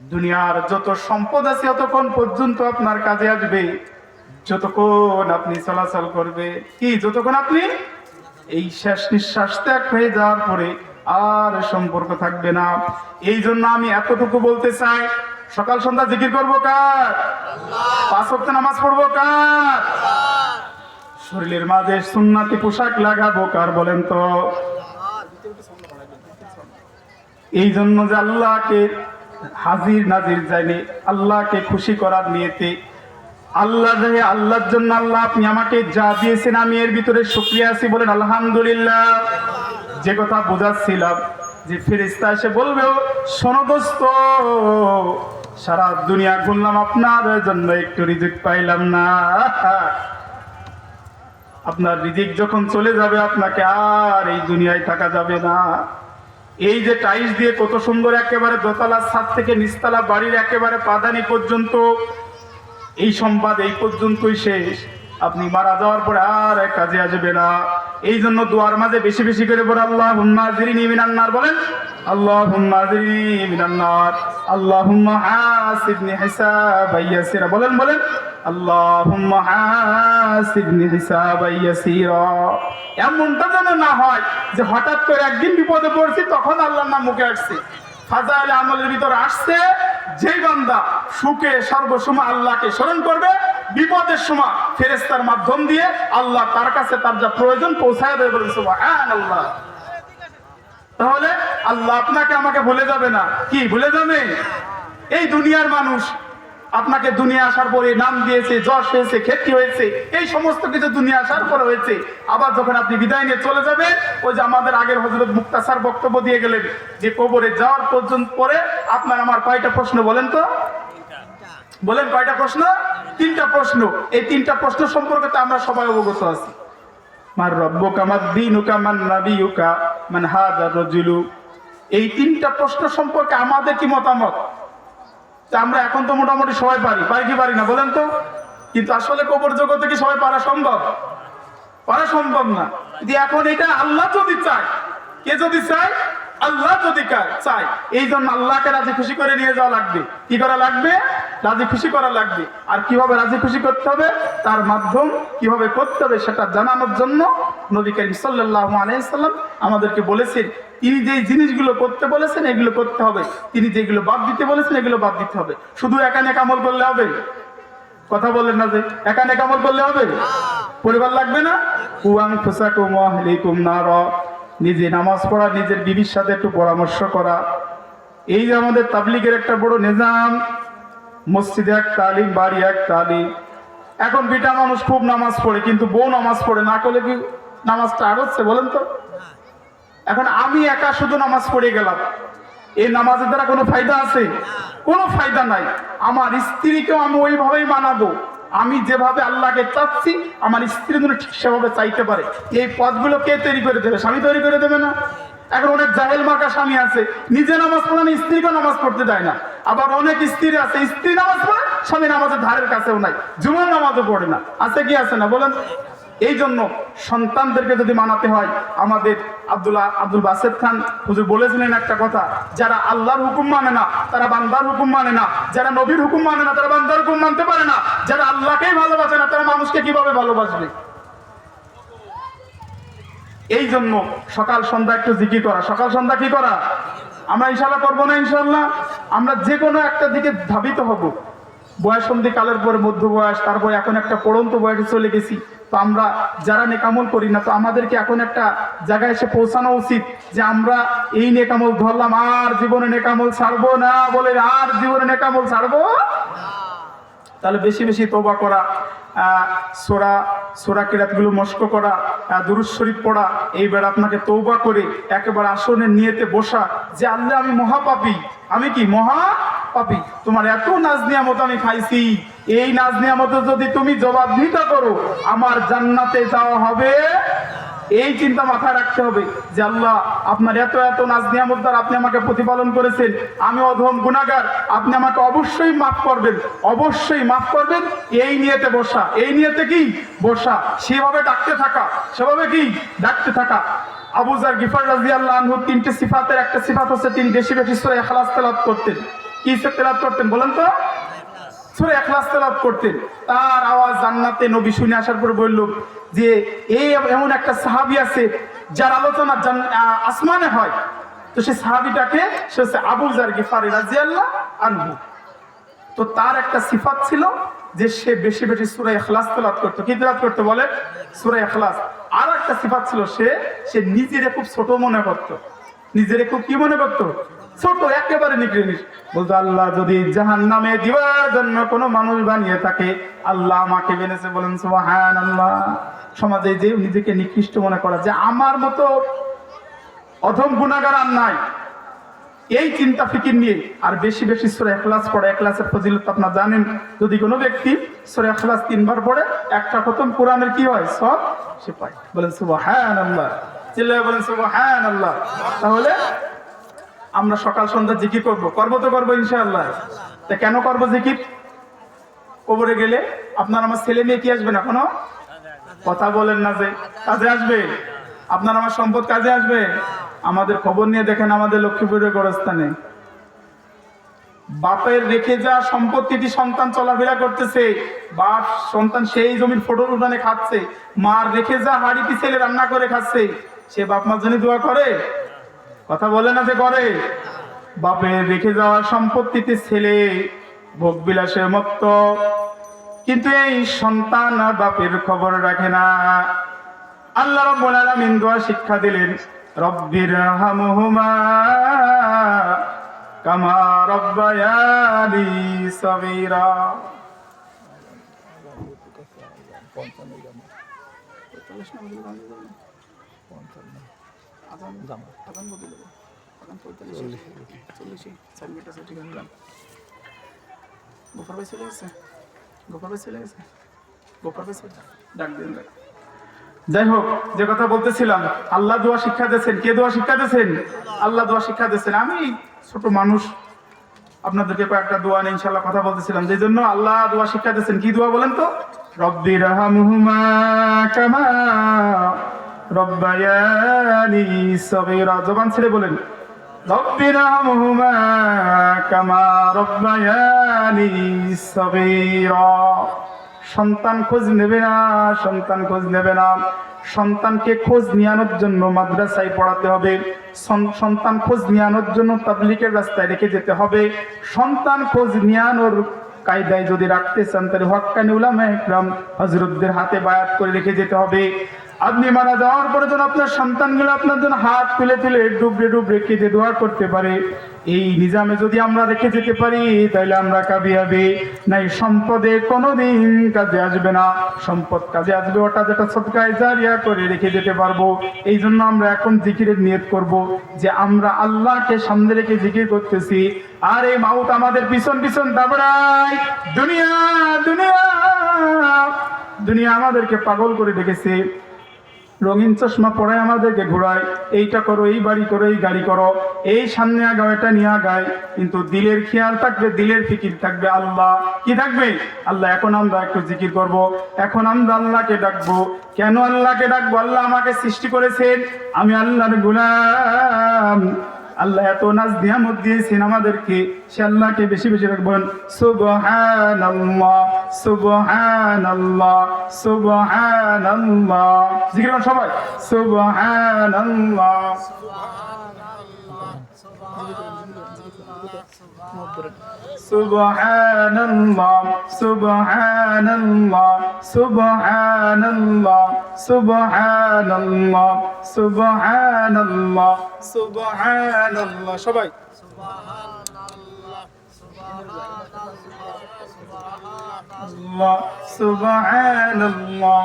দুনিয়ার যত সম্পদ আছে ততক্ষণ পর্যন্ত আপনার কাজে আসবে। যতক্ষণ আপনি চলাচল করবে, কি যতক্ষণ আপনি? এই শেষ নিঃশ্বাস ত্যাগ হয়ে যাওয়ার পরে আর সম্পর্ক থাকবে না। এই জন্য আমি এতটুকু বলতে চাই, সকাল সন্ধ্যা জিকির করব কার? পাঁচ ওয়াক্ত নামাজ পড়ব কার? শরীরের মাঝে সুন্নাতি পোশাক লাগাবো কার বলেন তো? এই জন্য যে আল্লাহকে হাজির নাজির যায়নি আল্লাহকে খুশি করার নিয়েতে। আল্লাহ রে আল্লাহর জন্য আল্লাহ আপনি আমাকে যা দিয়েছেন আমি এর ভিতরে শুক্রিয়া আছি বলেন আলহামদুলিল্লাহ। যে কথা বোঝাচ্ছিলাম যে ফেরিস্তা এসে বলবে সনদস্ত সারা দুনিয়া ঘুরলাম, আপনার জন্য একটু রিজিক পাইলাম না। আপনার রিজিক যখন চলে যাবে, আপনাকে আর এই দুনিয়ায় থাকা যাবে না। এই যে টাইলস দিয়ে কত সুন্দর একেবারে দোতলার ছাদ থেকে নিচতলা বাড়ির একেবারে পাদানি পর্যন্ত এই সম্বাদ এই পর্যন্তই শেষ। আপনি মারা যাওয়ার পরে আর এক কাজে আসবে না। এই জন্য দুয়ার মাঝে বেশি বেশি করে বলে আল্লাহ হুম্মাজিরিনি মিনান্নার বলেন হুম্মাজিরিনি মিনান্নার আল্লাহ হুম্মা হাসিবনি হিসাবাই ইয়াসিরা। বলেন বলেন। আল্লাহ হুম্মা হাসিবনি হিসাবাই ইয়াসিরা। এমনটা যেন না হয় যে হঠাৎ করে একদিন বিপদে পড়ছি, তখন আল্লাহর নাম মুখে আসছে। ফাজাইল আমলের ভিতর আসছে যেই বান্দা সুখে সর্বসময় আল্লাহকে স্মরণ করবে, বিপদের সময় ফেরেস্তার মাধ্যম দিয়ে আল্লাহ তার কাছে তার যা প্রয়োজন পৌঁছায় দেবে বলেন আল্লাহ তাহলে আল্লাহ আপনাকে আমাকে ভুলে যাবে না। কি, ভুলে যাবে? এই দুনিয়ার মানুষ আপনাকে দুনিয়া আসার পরে নাম দিয়েছে যশ হয়েছে খ্যাতি হয়েছে, এই সমস্ত কিছু দুনিয়া আসার পরে হয়েছে। আবার যখন আপনি বিদায় নিয়ে চলে যাবেন, ওই যে আমাদের আগের হজরত মুক্তাসার বক্তব্য দিয়ে গেলেন যে, কবরে যাওয়ার পর্যন্ত পরে আপনার আমার কয়টা প্রশ্ন বলেন তো? বলেন কয়টা প্রশ্ন? তিনটা প্রশ্ন। এই তিনটা প্রশ্ন সম্পর্কে তো আমরা সবাই অবগত আছি। মার রব্বুকা, মার দিনুকা মান নাবিয়ুকা। মান হাদা রজুলু। এই তিনটা প্রশ্ন সম্পর্কে আমাদের কি মতামত? তা আমরা এখন তো মোটামুটি সবাই পারি। পারি কি পারি না, বলেন তো? কিন্তু আসলে কবর জগতে কি সবাই পারা সম্ভব? পারা সম্ভব না। কিন্তু এখন এটা আল্লাহ যদি চায়, কে যদি চায়? আল্লাহ যদি চায়। এই জন্য আল্লাহকে রাজি খুশি করে নিয়ে যাওয়া লাগবে। কি করা লাগবে? রাজি খুশি করা লাগবে। আর কীভাবে রাজি খুশি করতে হবে? তার মাধ্যম কীভাবে করতে হবে সেটা জানানোর জন্য নবী করিম সাল্লাহ আলাইসাল্লাম আমাদেরকে বলেছেন, তিনি যেই জিনিসগুলো করতে বলেছেন, এগুলো করতে হবে। তিনি যেগুলো বাদ দিতে বলেছেন, এগুলো বাদ দিতে হবে। শুধু একানে কামল করলে হবে? কথা বললেন না যে একানে কামল করলে হবে? পরিবার লাগবে না? কুয়াং ফুসাকুম আহলিকুম নার। নিজে নামাজ পড়া, নিজের বিবির সাথে একটু পরামর্শ করা। এই যে আমাদের তাবলিগের একটা বড় নিজাম। মসজিদে এক তালিম, বাড়ি এক তালিম। এখন বিটা মানুষ খুব নামাজ পড়ে, কিন্তু বউ নামাজ পড়ে, না করলে কি নামাজটা আর হচ্ছে বলেন তো? এখন আমি একা শুধু নামাজ পড়ে গেলাম। এই নামাজের দ্বারা কোনো ফায়দা আছে? কোনো ফায়দা নাই। আমার স্ত্রীকেও আমি ওইভাবেই মানাবো। আমি যেভাবে আল্লাহকে চাচ্ছি, আমার স্ত্রী ঠিক সেভাবে চাইতে পারে। এই পথগুলো কে তৈরি করে দেবে? স্বামী তৈরি করে দেবে না? এখন অনেক জাহেল মার্কা স্বামী আছে, নিজে নামাজ পড়ে না স্ত্রীকেও নামাজ পড়তে দেয় না। আবার অনেক স্ত্রী আছে, স্ত্রী নামাজ পড়ে, স্বামী নামাজের ধারের কাছেও নাই, জুমার নামাজও পড়ে না। আছে কি আছে না? বলেন। এই জন্য সন্তানদেরকে যদি মানাতে হয়, আমাদের আব্দুল্লাহ, আব্দুল বাসেদ খান হুজুর বলেছিলেন একটা কথা, যারা আল্লাহর হুকুম মানে না, তারা বান্দার হুকুম মানে না, যারা নবীর হুকুম মানে না, তারা বান্দার হুকুম মানতে পারে না, যারা আল্লাহকেই ভালোবাসে না, তারা মানুষকে কীভাবে ভালোবাসবে? এই জন্য সকাল সন্ধ্যা একটু জিকি করা। সকাল সন্ধ্যা কি করা? আমরা ইনশাল্লাহ করব না ইনশাল্লাহ আমরা যে কোনো একটা দিকে ধাবিত হব। বয়সন্ধি কালের পরে মধ্য বয়স, তারপরে এখন একটা পড়ন্ত বয়সে চলে গেছি। তো আমরা যারা নেকামল করি না, তো আমাদেরকে এখন একটা জায়গায় এসে পৌঁছানো উচিত যে আমরা এই নেকামল ধরলাম। আর জীবনে নেকামল ছাড়বো না বলে আর জীবনে নেকামল ছাড়বো তাহলে বেশি বেশি তোবা করা সোরা সোরা কিরাতগুলো মস্ক করা দুরুজ শরীফ পড়া, এইবার আপনাকে তৌবা করে একেবারে আসনে নিয়েতে বসা যে আল্লাহ আমি মহাপাপি, আমি কি মহা পাপি তোমার এত নাজ নিয়ামত আমি খাইছি এই নাজ নিয়ামত যদি তুমি জবাব জবাবদিহিতা করো, আমার জান্নাতে যাওয়া হবে এই চিন্তা মাথায় রাখতে হবে যে আল্লাহ, আপনার এত এত নাজ নিয়ামত আপনি আমাকে প্রতিপালন করেছেন, আমি অধম গুণাগার আপনি আমাকে অবশ্যই মাফ করবেন, অবশ্যই মাফ করবেন, এই নিয়েতে বসা, এই নিয়েতে কি? বসা, সেভাবে ডাকতে থাকা, সেভাবে কি? ডাকতে থাকা। আবুজার গিফার রাজি আল্লাহ আনহু তিনটে সিফাতের একটা সিফাত হচ্ছে তিনি বেশি বেশি সরে ইখলাস তেলাওয়াত করতেন। কি সে তেলাত করতেন বলেন তো? সুরে এখলাস তেলাত করতেন। তার আওয়াজ জান্নাতে নবী শুনে আসার পর বলল যে এই এমন একটা সাহাবি আছে যার আলোচনা আসমানে হয়। তো সে সাহাবিটাকে, সে হচ্ছে আবুল জার গিফারি রাজিয়াল্লাহ আনহু। তো তার একটা সিফাত ছিল যে সে বেশি বেশি সুরা এখলাস তেলাত করতো। কি তেলাত করতো বলে সুরা এখলাস আর একটা সিফাত ছিল সে সে নিজেরে খুব ছোট মনে করতো। নিজেরে খুব কি মনে করতো? ছোট, একেবারে নিকড়ে নিস বলতো আল্লাহ যদি জাহান নামে দিবার জন্য কোনো মানুষ বানিয়ে থাকে, আল্লাহ আমাকে বেনেছে বলেন সুবহান আল্লাহ সমাজে যে নিজেকে নিকৃষ্ট মনে করা, যে আমার মতো অধম গুণাগার আর নাই। এই চিন্তা ফিকির নিয়ে, আর বেশি বেশি সোরে এখলাস পড়ে এখলাসের ফজিলত আপনার জানেন, যদি কোনো ব্যক্তি সোরে এখলাস তিনবার পড়ে, একটা খতম কোরআনের কি হয়? সব সে পায়। বলেন সুবহান আল্লাহ চিল্লায় বলেন সুবহান আল্লাহ তাহলে আমরা সকাল সন্ধ্যা জিকির করব। করব তো করব ইনশাআল্লাহ। তা কেন করব জিকির? কবরে গেলে আপনার আমার ছেলে মেয়ে কি আসবে না কোনো কথা বলেন না যে, কাজে আসবে? আপনার আমার সম্পদ কাজে আসবে? আমাদের খবর নিয়ে দেখেন আমাদের লক্ষ্মীপুরের গোরস্থানে। বাপের রেখে যা সম্পত্তিটি সন্তান চলাফেরা করতেছে। বাপ, সন্তান সেই জমির ফটোর উঠানে খাচ্ছে। মার রেখে যা হাড়িটি ছেলে রান্না করে খাচ্ছে। সে বাপ মার জন্য দোয়া করে। কথা বলে না যে করে? বাপের রেখে যাওয়া সম্পত্তিতে ছেলে ভোগ বিলাসের মত্ত। কিন্তু এই সন্তান আর বাপের খবর রাখে না। আল্লাহ রাব্বুল আলামিন দোয়া শিক্ষা দিলেন, রব্বির হামহুমা কামা রব্বায়ানি সগীরা। গোপাল ভাই চলে গেছে? গোপাল ভাই চলে গেছে? গোপাল ভাই ডাক দিন ডাক। যাই হোক যে কথা বলতেছিলাম আল্লাহ দোয়া শিক্ষা দিয়েছেন। কে দোয়া শিক্ষা দিয়েছেন? আল্লাহ দোয়া শিক্ষা দিয়েছেন। আমি ছোট মানুষ আপনাদেরকে কয়েকটা দোয়া নিয়ে ইনশাল্লাহ কথা বলতেছিলাম। যে জন্য আল্লাহ দোয়া শিক্ষা দিয়েছেন। কি দোয়া বলেন তো? রব্বি রাহামহুমা কামা জবান ছেড়ে বলেন সন্তান খোঁজ নেবে না, সন্তান খোঁজ নেবে না। সন্তানকে খোঁজ নিয়ানোর জন্য মাদ্রাসায় পড়াতে হবে। সন- সন্তান খোঁজ নিয়ানোর জন্য তাবলিকের রাস্তায় রেখে যেতে হবে। সন্তান খোঁজ নিয়ানোর কায়দায় যদি রাখতে চান, তাহলে হক্কানি উলামা একরাম হজরতদের হাতে বায়াত করে রেখে যেতে হবে। আপনি মারা যাওয়ার পরে যেন আপনার সন্তানগুলো আপনার জন্য হাত তুলে তুলে ডুবরে ডুবরে কেঁদে দোয়া করতে পারে। এই নিজামে যদি আমরা রেখে যেতে পারি তাহলে আমরা কাবি কাবিয়াবে। নাই, সম্পদে কোনোদিন কাজে আসবে না। সম্পদ কাজে আসবে, ওটা যেটা সৎকায় জারিয়া করে রেখে যেতে পারব। এই জন্য আমরা এখন জিকিরের নিয়ত করব যে আমরা আল্লাহকে সামনে রেখে জিকির করতেছি। আর এই মাউত আমাদের পিছন পিছন দাবড়ায়। দুনিয়া দুনিয়া দুনিয়া আমাদেরকে পাগল করে রেখেছে। রঙিন চশমা পরে আমাদেরকে ঘুরায় এইটা করো, এই বাড়ি করো, এই গাড়ি করো, এই সামনে আগাও, এটা নিয়ে আগায়। কিন্তু দিলের খেয়াল থাকবে, দিলের ফিকির থাকবে, আল্লাহ কি থাকবে? আল্লাহ, এখন আমরা একটু জিকির করব। এখন আমরা আল্লাহকে ডাকবো। কেন আল্লাহকে ডাকবো? আল্লাহ আমাকে সৃষ্টি করেছেন। আমি আল্লাহর গুলাম। আল্লাহ এত নাচ নিয়ামত দিয়েছেন আমাদেরকে, সে আল্লাহকে বেশি বেশি রাখবেন সুবহানাল্লাহ সুবহানাল্লাহ সুবহানাল্লাহ। জিকির করুন সবাই সুবহানাল্লাহ। সুবহানাল্লাহ সুবহানাল্লাহ সুবহানাল্লাহ সুবহানাল্লাহ সুবহানাল্লাহ সুবহানাল্লাহ। সবাই। আল্লাহ সুবহানাল্লাহ